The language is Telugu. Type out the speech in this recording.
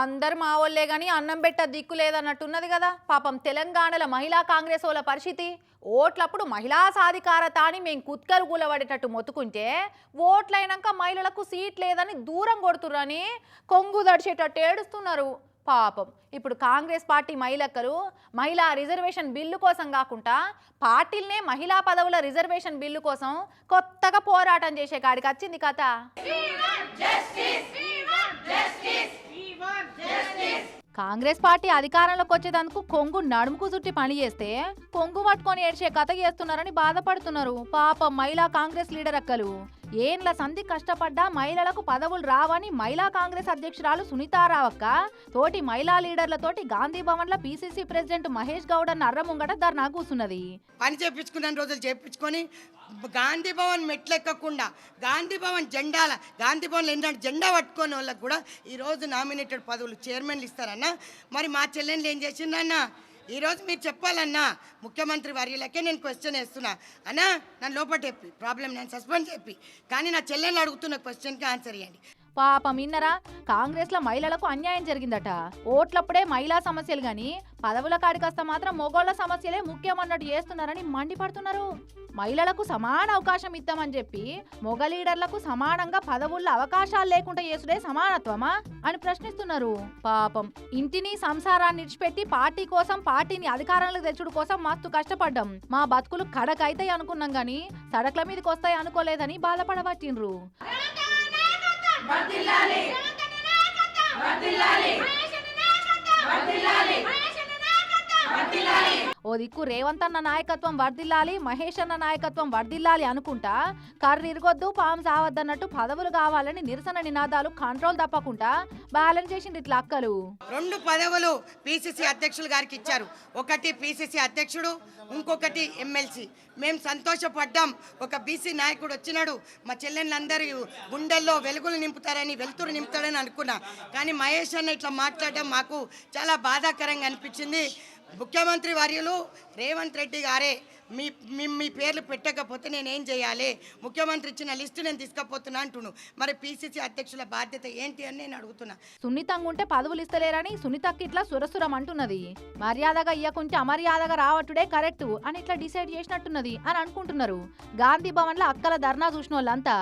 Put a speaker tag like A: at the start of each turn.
A: అందరు మా వాళ్ళే కానీ అన్నం పెట్ట దిక్కు లేదన్నట్టున్నది కదా. పాపం తెలంగాణలో మహిళా కాంగ్రెస్ వాళ్ళ పరిస్థితి. ఓట్లప్పుడు మహిళా సాధికారత అని మేము కుత్కలు కూలబడేటట్టు మొత్తుకుంటే ఓట్లైనాక మహిళలకు సీట్ లేదని దూరం కొడుతుర్రని కొంగు దడిచేటట్టు ఏడుస్తున్నారు. పాపం. ఇప్పుడు కాంగ్రెస్ పార్టీ మహిళక్కలు మహిళా రిజర్వేషన్ బిల్లు కోసం కాకుండా పార్టీలనే మహిళా పదవుల రిజర్వేషన్ బిల్లు కోసం కొత్తగా పోరాటం చేసే కాడికి వచ్చింది కథ. కాంగ్రెస్ పార్టీ అధికారంలోకి వచ్చేటందుకు కొంగు నడుముకు చుట్టి పని చేస్తే కొంగు పట్టుకొని ఏడ్చే కథ చేస్తున్నారని బాధపడుతున్నారు. పాపం మహిళా కాంగ్రెస్ లీడర్ అక్కలు. ఏండ్ల సంధి కష్టపడ్డా మహిళలకు పదవులు రావని మహిళా కాంగ్రెస్ అధ్యక్షురాలు సునీతారావక్క తోటి మహిళా లీడర్లతోటి గాంధీ భవన్ల పీసీసీ ప్రెసిడెంట్ మహేష్ గౌడ్ అన్న అర్ర ముంగట ధర్నా కూసున్నది.
B: పని చేపించుకున్న రోజులు చేపించుకొని గాంధీ భవన్ మెట్లెక్కకుండా గాంధీ భవన్ జెండాల గాంధీ భవన్లో ఏంటంటే జెండా పట్టుకునే వాళ్ళకి కూడా ఈరోజు నామినేటెడ్ పదవులు చైర్మన్లు ఇస్తారన్న. మరి మా చెల్లెళ్ళు ఏం చేసిందన్నా ఈరోజు మీరు చెప్పాలన్నా ముఖ్యమంత్రి వర్యులకే నేను క్వశ్చన్ వేస్తున్నా. అన్నా నన్ను లోపల చెప్పి ప్రాబ్లం నేను సస్పెండ్ చెప్పి కానీ నా చెల్లెళ్ళు అడుగుతున్న క్వశ్చన్కి ఆన్సర్ ఇవ్వండి
A: పాపం ఇన్నరా కాంగ్రెస్లో మహిళలకు అన్యాయం జరిగిందట. ఓట్లప్పుడే మహిళా సమస్యలు గాని పదవుల కాడికొస్తా మాత్రం మొగోళ్ళ సమస్యలే ముఖ్యమన్నట్టు చేస్తున్నారని మండిపడుతున్నారు. మహిళలకు సమాన అవకాశం ఇద్దామని చెప్పి మొగ లీడర్లకు సమానంగా పదవుల్లో అవకాశాలు లేకుండా చేసుడే సమానత్వమా అని ప్రశ్నిస్తున్నారు. పాపం ఇంటిని సంసారాన్ని విడిచిపెట్టి పార్టీ కోసం పార్టీని అధికారంలోకి తెచ్చుడు కోసం మస్తు కష్టపడ్డాం. మా బతుకులు కడకైతాయి అనుకున్నాం గాని సడక్ల మీదకి వస్తాయి అనుకోలేదని బాధపడబట్టిండ్రు. Bantilla. దిక్కు రేవంత్ అన్న నాయకత్వం వర్దిల్లాలి మహేష్ అన్న నాయకత్వం వర్దిల్లాలి అనుకుంటా కర్ర ఇరగొద్దు పాము సావద్దన్నట్టు పదవులు కావాలని నిరసన నినాదాలు కంట్రోల్ తప్పకుండా. బ్యాలెన్స్ చేసింది ఇట్లా అక్కలు.
B: రెండు పదవులు పిసిసి అధ్యక్షులు గారికి ఇచ్చారు. ఒకటి పిసిసి అధ్యక్షుడు ఇంకొకటి ఎమ్మెల్సీ. మేము సంతోషపడ్డాం. ఒక బీసీ నాయకుడు వచ్చినాడు. మా చెల్లెళ్ళందరూ గుండెల్లో వెలుగులు నింపుతారని వెలుతురు నింపుతాడని అనుకున్నా. కానీ మహేష్ అన్న ఇట్లా మాట్లాడడం మాకు చాలా బాధాకరంగా అనిపించింది. ముఖ్యమంత్రి వర్యులు రేవంత్ రెడ్డి గారే మీ మీ మీ పేర్లు పెట్టకపోతే నేనేం చేయాలి? ముఖ్యమంత్రి ఇచ్చిన లిస్టు నేను తీసుకపోతున్నా అంటును మరి పిసిసి అధ్యక్షుల బాధ్యత ఏంటి అని నేను అడుగుతున్నా.
A: సున్నితంగా ఉంటే పదవులు ఇస్తలేరని సునీతకి ఇట్లా సురసురం అంటున్నది. మర్యాదగా ఇయ్యకుంటే అమర్యాదగా రావట్టుడే కరెక్ట్ అని ఇట్లా డిసైడ్ చేసినట్టున్నది అని అనుకుంటున్నారు. గాంధీ భవన్లో అక్కల ధర్నా చూసిన వాళ్ళంతా